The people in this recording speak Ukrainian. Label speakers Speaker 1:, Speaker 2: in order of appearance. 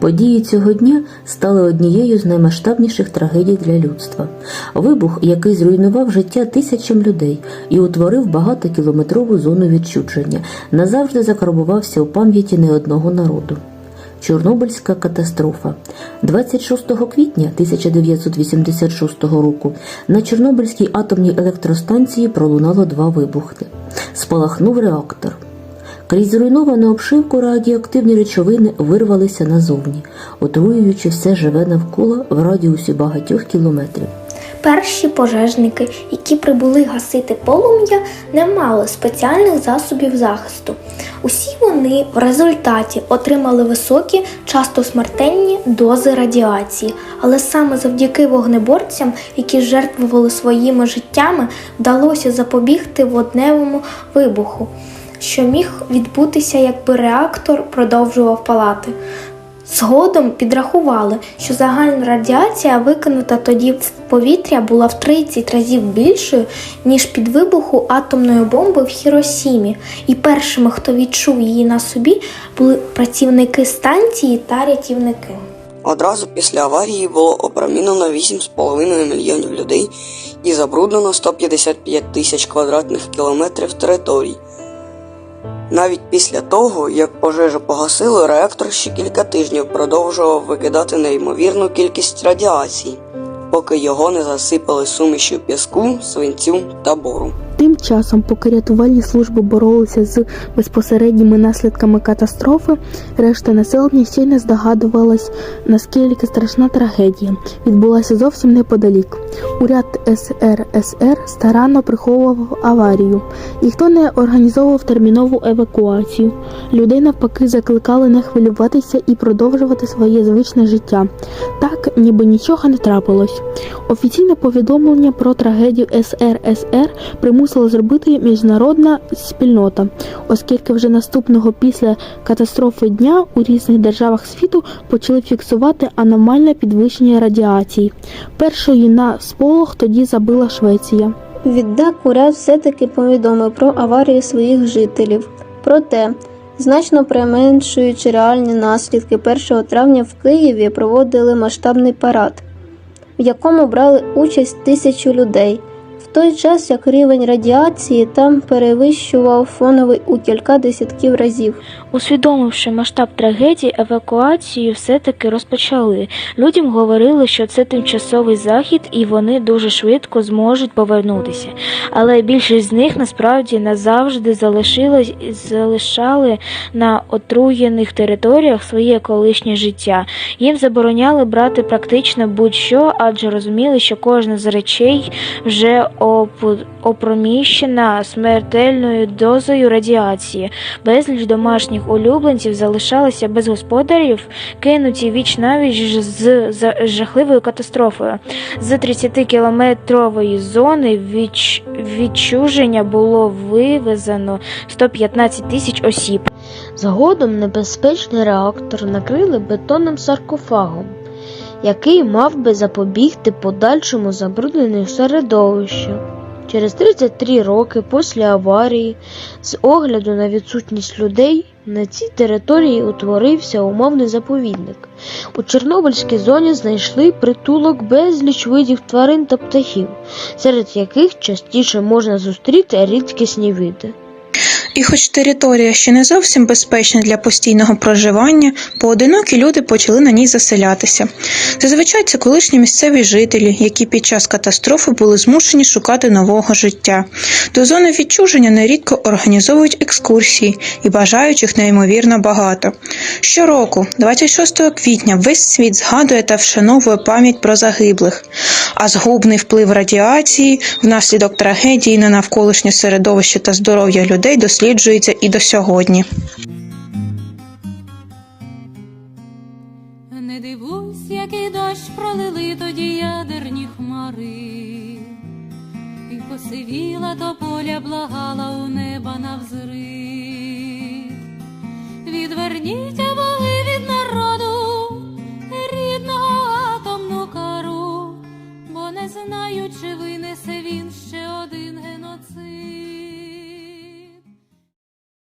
Speaker 1: Події цього дня стали однією з наймасштабніших трагедій для людства. Вибух, який зруйнував життя тисячам людей і утворив багатокілометрову зону відчудження, назавжди закарбувався у пам'яті не одного народу. Чорнобильська катастрофа. 26 квітня 1986 року на Чорнобильській атомній електростанції пролунало два вибухи. Спалахнув реактор. Крізь зруйновану обшивку радіоактивні речовини вирвалися назовні, отруюючи все живе навколо в радіусі багатьох кілометрів.
Speaker 2: Перші пожежники, які прибули гасити полум'я, не мали спеціальних засобів захисту. Усі вони в результаті отримали високі, часто смертельні дози радіації, але саме завдяки вогнеборцям, які жертвували своїми життями, вдалося запобігти водневому вибуху, що міг відбутися, якби реактор продовжував палати. Згодом підрахували, що загальна радіація, викинута тоді в повітря, була в 30 разів більшою, ніж під вибуху атомної бомби в Хіросімі. І першими, хто відчув її на собі, були працівники станції та рятівники.
Speaker 3: Одразу після аварії було опромінено 8,5 мільйонів людей і забруднено 155 тисяч квадратних кілометрів територій. Навіть після того, як пожежу погасили, реактор ще кілька тижнів продовжував викидати неймовірну кількість радіації, поки його не засипали сумішю піску, свинцю та бору.
Speaker 4: Тим часом, поки рятувальні служби боролися з безпосередніми наслідками катастрофи, решта населення ще й не здогадувалась, наскільки страшна трагедія відбулася зовсім неподалік. Уряд СРСР старанно приховував аварію. Ніхто не організовував термінову евакуацію. Людей навпаки закликали не хвилюватися і продовжувати своє звичне життя. Так, ніби нічого не трапилось. Офіційне повідомлення про трагедію СРСР примусила зробити міжнародна спільнота, оскільки вже наступного після катастрофи дня у різних державах світу почали фіксувати аномальне підвищення радіації. Першою на сполох тоді забила Швеція.
Speaker 5: Відтак уряд все-таки повідомив про аварію своїх жителів. Проте, значно применшуючи реальні наслідки, 1 травня в Києві проводили масштабний парад, в якому брали участь тисячі людей. В той час як рівень радіації там перевищував фоновий у кілька десятків разів.
Speaker 6: Усвідомивши масштаб трагедії, евакуацію все-таки розпочали. Людям говорили, що це тимчасовий захід і вони дуже швидко зможуть повернутися. Але більшість з них насправді назавжди залишилась, залишали на отруєних територіях своє колишнє життя. Їм забороняли брати практично будь-що, адже розуміли, що кожна з речей вже опроміщена смертельною дозою радіації. Безліч домашніх улюбленців залишалися без господарів, кинуті віч навіч з жахливою катастрофою. З 30-кілометрової зони відч... відчуження було вивезено 115 тисяч осіб.
Speaker 7: Згодом небезпечний реактор накрили бетонним саркофагом, який мав би запобігти подальшому забрудненню середовища. Через 33 роки після аварії, з огляду на відсутність людей, на цій території утворився умовний заповідник. У Чорнобильській зоні знайшли притулок безліч видів тварин та птахів, серед яких частіше можна зустріти рідкісні види.
Speaker 8: І хоч територія ще не зовсім безпечна для постійного проживання, поодинокі люди почали на ній заселятися. Зазвичай це колишні місцеві жителі, які під час катастрофи були змушені шукати нового життя. До зони відчуження нерідко організовують екскурсії і бажаючих неймовірно багато. Щороку, 26 квітня, весь світ згадує та вшановує пам'ять про загиблих, а згубний вплив радіації внаслідок трагедії на навколишнє середовище та здоров'я людей досліджується і до сьогодні.
Speaker 9: Не дивусь, який дощ пролили тоді ядерні хмари, і посивіла до поля, благала у неба навзри. Відверніть.